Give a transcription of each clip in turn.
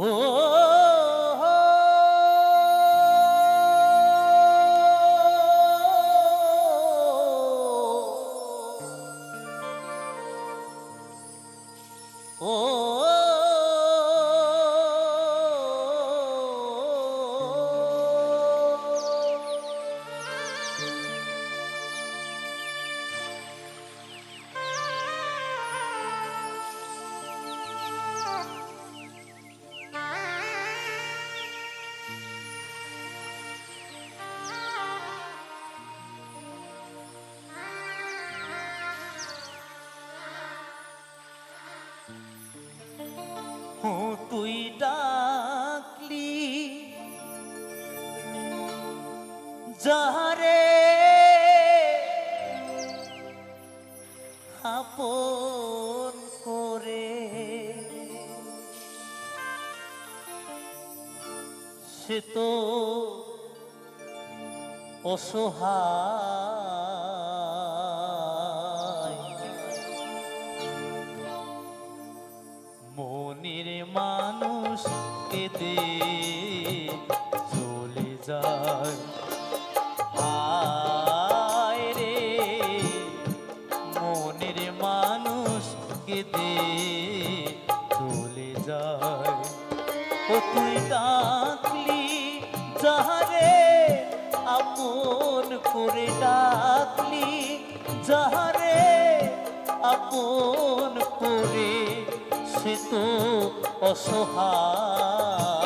ও যাহারে আপন করে সে তো অসহায়। মনের মানুষ কেঁদে চলে যায়। আপন করে ডাকলি যাহারে আপন করে সে তো অসহায়।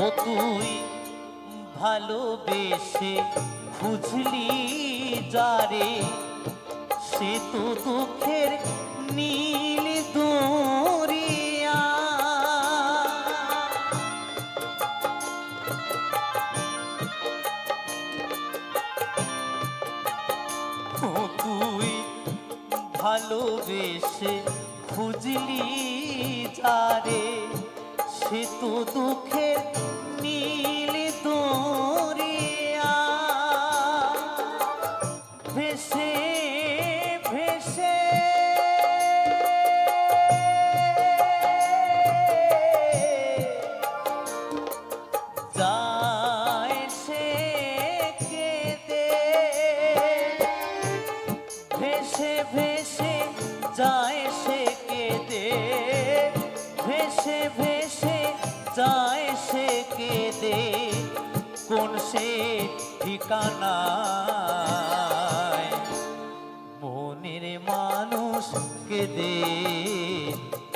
ও তুই ভালোবেসে খুঁজলি যারে? সে তো দুঃখের নীল দরিয়া। ও তুই ভালোবেসে খুঁজলি যারে? সে তো দুঃখের নীল দরিয়া। ভেসে ভেসে। যায় সে কেঁদে। ভেসে ভেসে, যায় সে কেঁদে। ভেসে ভেসে। যায় সে কেঁদে? কোন সে ঠিকানা মনের মানুষ কেঁদে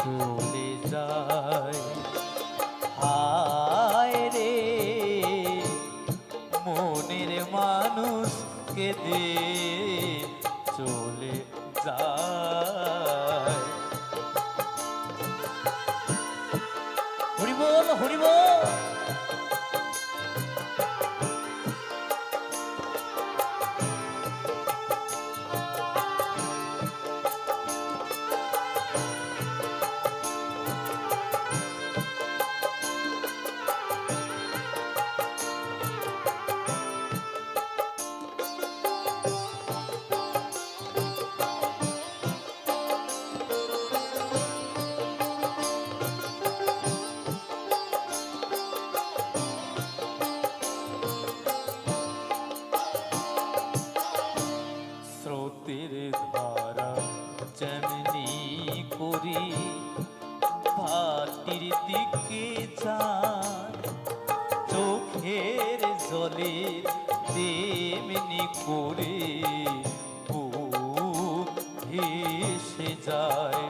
চলে যায়। তেমনি করে বুক ভেসে যায়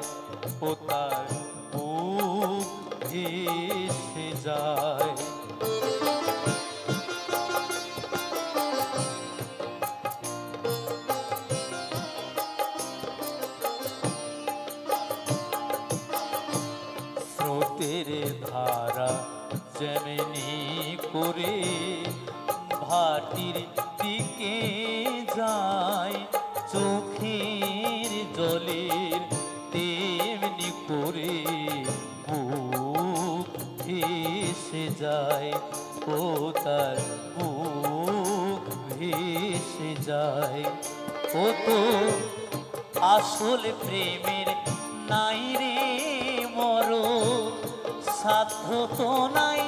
ও তার বুক ভেসে যায়। দিকে যায়, চোখের জলের তেমনি করে বুক ভেসে যায়, ও তার বুক ভেসে যায়। ও তো আসল প্রেমের নাই রে মর সাধ্য তো নাই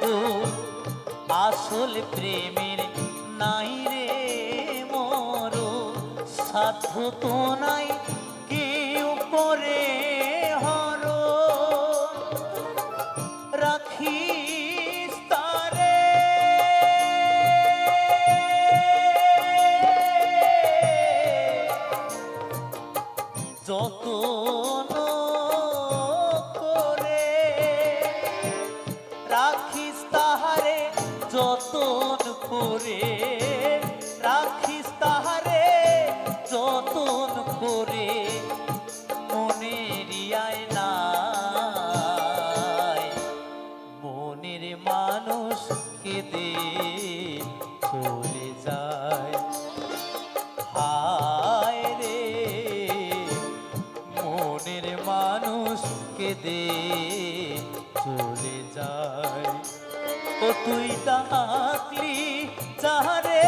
তো আসল প্রেমের নাই রে মর। সাধ্য তো নাই কেউ করে হর। রাখিস তারে। যতন কেঁদে চলে যায়। ও তুই ডাকলি যাহারে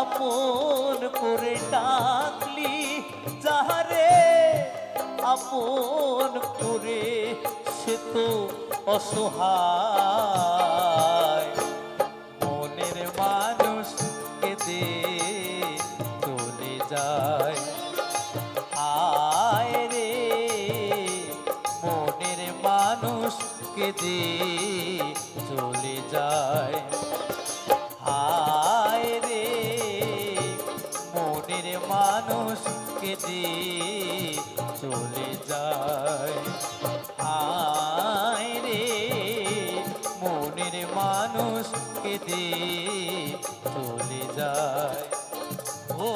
আপন করে ডাকলি, যাহারে আপন করে সে তো অসহায়। মানুষ কেঁদে চলে যায়। হায় রে, মনের মানুষ কেঁদে চলে যায়। হায় রে, মনের মানুষ কেঁদে চলে যায়। ও